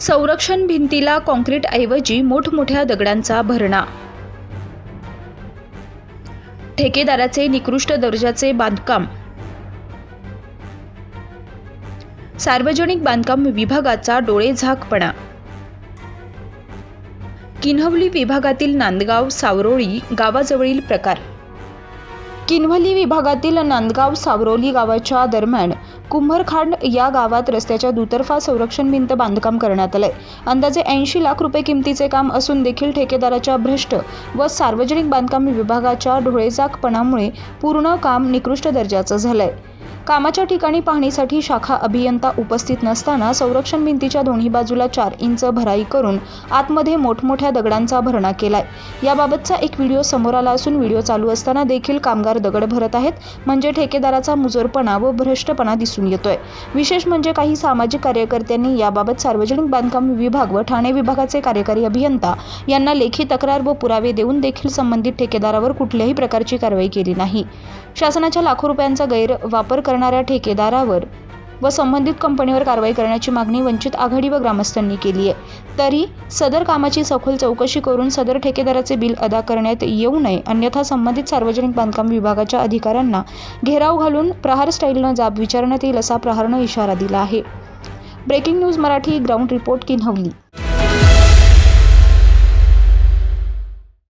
संरक्षण भिंतीला कॉन्क्रीटऐवजी मोठमोठ्या दगडांचा भरणा. ठेकेदाराचे निकृष्ट दर्जाचे बांधकाम. सार्वजनिक बांधकाम विभागाचा डोळेझाकपणा किन्हवली विभागातील नांदगाव सावरोळी गावाजवळील प्रकार. किन्हवली विभागातील नांदगाव सावरोली गावाच्या दरम्यान कुंभरखांड या गावात रस्त्याच्या दुतर्फा संरक्षण भिंत बांधकाम करण्यात आलंय. अंदाजे ऐंशी लाख रुपये किमतीचे काम असून देखील ठेकेदाराच्या भ्रष्ट व सार्वजनिक बांधकाम विभागाच्या ढोळेजाकपणामुळे पूर्ण काम निकृष्ट दर्जाचं झालंय. कामाच्या ठिकाणी पाहणीसाठी शाखा अभियंता उपस्थित नसताना संरक्षण भिंतीच्या दोन्ही बाजूला चार इंच भराई करून आतमध्ये मोठमोठ्या दगडांचा भरणा केलाय. याबाबतचा एक व्हिडिओ समोर आला असून व्हिडिओ चालू असताना देखील कामगार दगड भरत आहेत. म्हणजे ठेकेदाराचा मुजोरपणा व भ्रष्टपणा दिसून येतोय. विशेष म्हणजे काही सामाजिक कार्यकर्त्यांनी याबाबत सार्वजनिक बांधकाम विभाग व ठाणे विभागाचे कार्यकारी अभियंता यांना लेखी तक्रार व पुरावे देऊन देखील संबंधित ठेकेदारावर कुठल्याही प्रकारची कारवाई केली नाही. शासनाच्या लाखो रुपयांचा गैरवापर करणाऱ्या ठेकेदारावर व संबंधित कंपनीवर कारवाई करण्याची मागणी वंचित आघाडी व ग्रामस्थांनी केली आहे. तरी सदर कामाची सखोल चौकशी करून सदर ठेकेदाराचे बिल अदा करण्यात येऊ नये अन्यथा संबंधित सार्वजनिक बांधकाम विभागाच्या अधिकाऱ्यांना घेराव घालून प्रहार स्टाईलनं जाब विचारण्यात येईल असा प्रहारनं इशारा दिला आहे. Breaking news Marathi ground report Kinhavali.